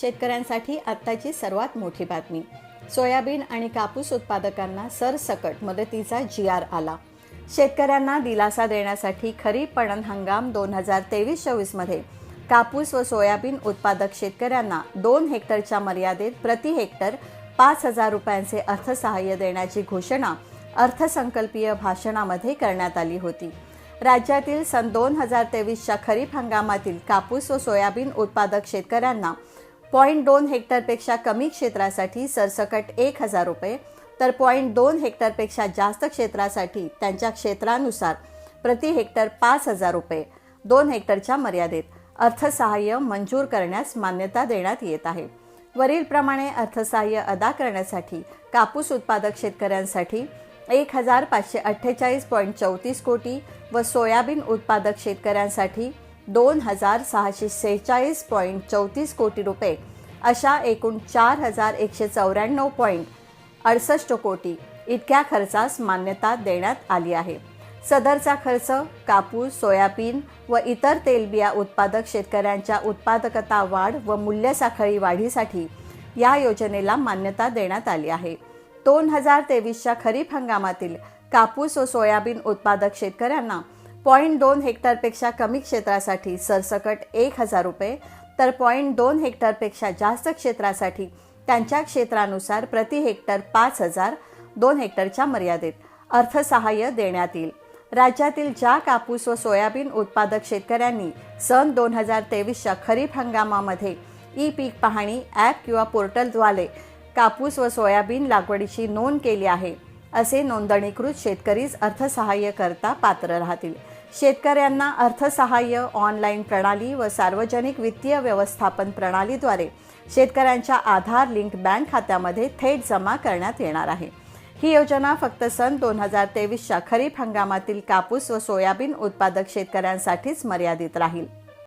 शेतकऱ्यांसाठी आत्ताची सर्वात मोठी बातमी. सोयाबीन आणि कापूस उत्पादकांना सरसकट मदतीचा जी आर आला. शेतकऱ्यांना दिलासा देण्यासाठी खरीप पणन हंगाम दोन हजार तेवीस चोवीसमध्ये कापूस व सोयाबीन उत्पादक शेतकऱ्यांना दोन हेक्टरच्या मर्यादेत प्रति हेक्टर पाच हजार रुपयांचे अर्थसहाय्य देण्याची घोषणा अर्थसंकल्पीय भाषणामध्ये करण्यात आली होती. राज्यातील सन दोन हजार तेवीसच्या खरीप हंगामातील कापूस व सोयाबीन उत्पादक शेतकऱ्यांना पॉईंट दोन हेक्टरपेक्षा कमी क्षेत्रासाठी सरसकट एक हजार रुपये तर पॉईंट दोन हेक्टरपेक्षा जास्त क्षेत्रासाठी त्यांच्या क्षेत्रानुसार प्रति हेक्टर पाच हजार रुपये दोन हेक्टरच्या मर्यादेत अर्थसहाय्य मंजूर करण्यास मान्यता देण्यात येत आहे. वरीलप्रमाणे अर्थसहाय्य अदा करण्यासाठी कापूस उत्पादक शेतकऱ्यांसाठी एक हजार पाचशे अठ्ठेचाळीस पॉईंट चौतीस कोटी व सोयाबीन उत्पादक शेतकऱ्यांसाठी दोन हजार सहाशे सेहेचाळीस पॉईंट चौतीस कोटी रुपये अशा एकूण चार हजार एकशे चौऱ्याण्णव पॉईंट अडसष्ट कोटी इतक्या खर्चास मान्यता देण्यात आली आहे. सदरचा खर्च कापूस सोयाबीन व इतर तेलबिया उत्पादक शेतकऱ्यांच्या उत्पादकता वाढ व मूल्य साखळी वाढीसाठी या योजनेला मान्यता देण्यात आली आहे. दोन हजार तेवीसच्या खरीप हंगामातील कापूस व सोयाबीन उत्पादक शेतकऱ्यांना पॉईंट दोन हेक्टरपेक्षा कमी क्षेत्रासाठी सरसकट एक हजार रुपये तर पॉईंट दोन हेक्टरपेक्षा जास्त क्षेत्रासाठी त्यांच्या क्षेत्रानुसार प्रति हेक्टर पाच हजार दोन हेक्टरच्या मर्यादेत अर्थसहाय्य देण्यात येईल. राज्यातील ज्या कापूस व सोयाबीन उत्पादक शेतकऱ्यांनी सन दोन हजार तेवीसच्या खरीप हंगामामध्ये ई पीक पाहणी ॲप किंवा पोर्टलद्वारे कापूस व सोयाबीन लागवडीची नोंद केली आहे असे नोंदणीकृत शेतकरीच अर्थसहाय्य करता पात्र राहतील. शेतकऱ्यांना अर्थसहाय्य ऑनलाईन प्रणाली व सार्वजनिक वित्तीय व्यवस्थापन प्रणालीद्वारे शेतकऱ्यांच्या आधार लिंक बँक खात्यामध्ये थेट जमा करण्यात येणार आहे. ही योजना फक्त सन दोन हजार तेवीसच्या खरीप हंगामातील कापूस व सोयाबीन उत्पादक शेतकऱ्यांसाठीच मर्यादित राहील.